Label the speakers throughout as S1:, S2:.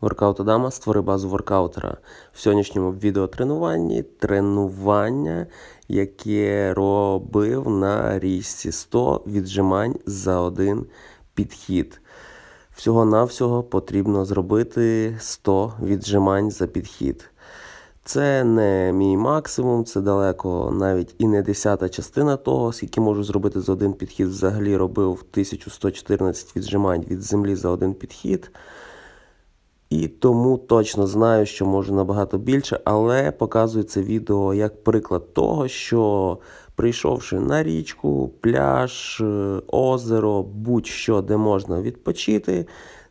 S1: Воркаут Адама створи базу воркаутера. В сьогоднішньому відеотренуванні тренування, яке робив на річці 100 віджимань за один підхід. Всього-навсього потрібно зробити 100 віджимань за підхід. Це не мій максимум, це далеко навіть і не десята частина того, скільки можу зробити за один підхід. Взагалі робив 1114 віджимань від землі за один підхід. І тому точно знаю, що можу набагато більше, але показую це відео як приклад того, що прийшовши на річку, пляж, е, озеро, будь-що, де можна відпочити,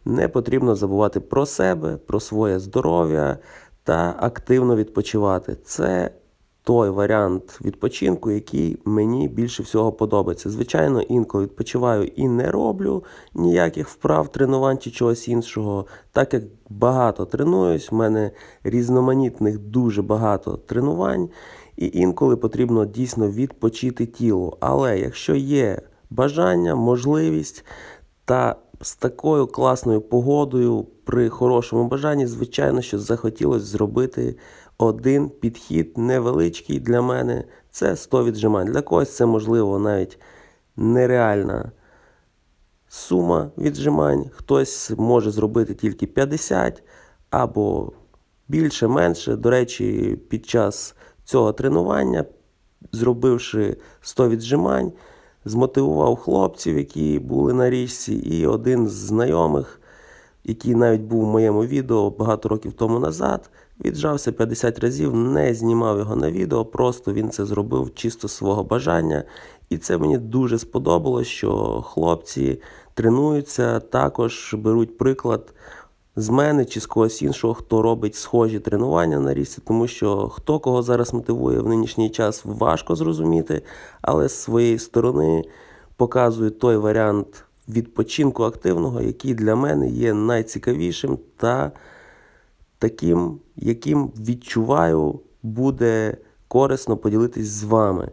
S1: не потрібно забувати про себе, про своє здоров'я та активно відпочивати. Це той варіант відпочинку, який мені більше всього подобається. Звичайно, інколи відпочиваю і не роблю ніяких вправ, тренувань чи чогось іншого. Так як багато тренуюсь, в мене різноманітних дуже багато тренувань, і інколи потрібно дійсно відпочити тіло. Але якщо є бажання, можливість та з такою класною погодою, при хорошому бажанні, звичайно, що захотілося зробити один підхід невеличкий для мене. Це 100 віджимань. Для когось це можливо навіть нереальна сума віджимань. Хтось може зробити тільки 50 або більше, менше. До речі, під час цього тренування, зробивши 100 віджимань, змотивував хлопців, які були на річці, і один з знайомих, який навіть був в моєму відео багато років тому назад, віджався 50 разів, не знімав його на відео, просто він це зробив чисто свого бажання. І це мені дуже сподобалось, що хлопці тренуються, також беруть приклад з мене чи з когось іншого, хто робить схожі тренування на річці, тому що хто кого зараз мотивує в нинішній час, важко зрозуміти, але з своєї сторони показує той варіант відпочинку активного, який для мене є найцікавішим та таким, яким відчуваю, буде корисно поділитись з вами.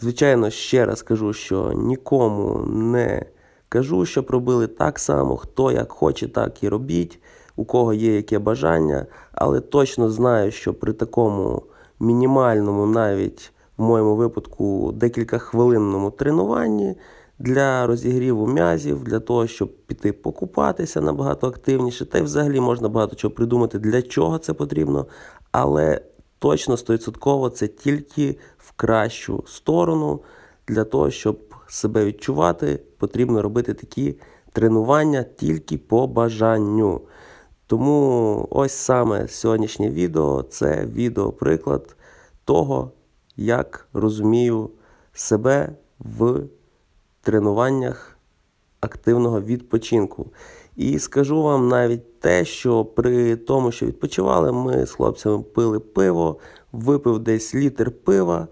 S1: Звичайно, ще раз кажу, що нікому не кажу, щоб робили так само, хто як хоче, так і робіть, у кого є яке бажання, але точно знаю, що при такому мінімальному, навіть в моєму випадку, декілька хвилинному тренуванні для розігріву м'язів, для того, щоб піти покупатися набагато активніше, та й взагалі можна багато чого придумати, для чого це потрібно, але точно 100% це тільки в кращу сторону. Для того, щоб себе відчувати, потрібно робити такі тренування тільки по бажанню. Тому ось саме сьогоднішнє відео це відеоприклад того, як розумію себе в тренуваннях активного відпочинку. І скажу вам навіть те, що при тому, що відпочивали, ми з хлопцями пили пиво, випив десь літр пива.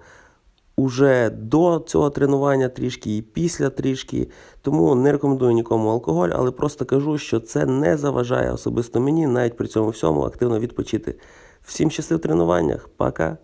S1: Уже до цього тренування трішки і після трішки, тому не рекомендую нікому алкоголь, але просто кажу, що це не заважає особисто мені навіть при цьому всьому активно відпочити. Всім щасливих тренуваннях, пока!